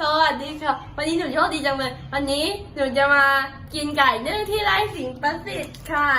สวัสดีค่ะ วันนี้หนูโชคดีจังเลย วันนี้หนูจะมากินไก่นึ่งที่ไร่สิงประสิทธิ์ค่ะ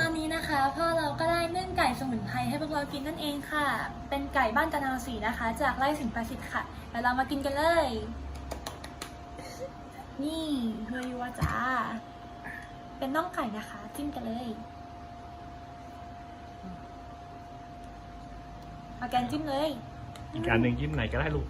ตอนนี้นะคะพ่อเราก็ได้นึ่งไก่สมุนไพรให้พวกเรากินนั่นเองค่ะ เป็นไก่บ้านจันทราสีนะคะ จากไร่สิงห์ประสิทธิ์ค่ะเดี๋ยวเรามากินกันเลย นี่เฮยวัวจ้าเป็นน่องไก่นะคะ จิ้มกันเลยมาแกนจิ้มเลยอีกอันหนึ่งยิ้มไหนก็ได้ลูก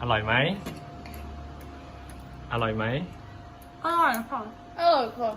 อร่อยไหม อร่อยไหม อร่อยค่ะ เออค่ะ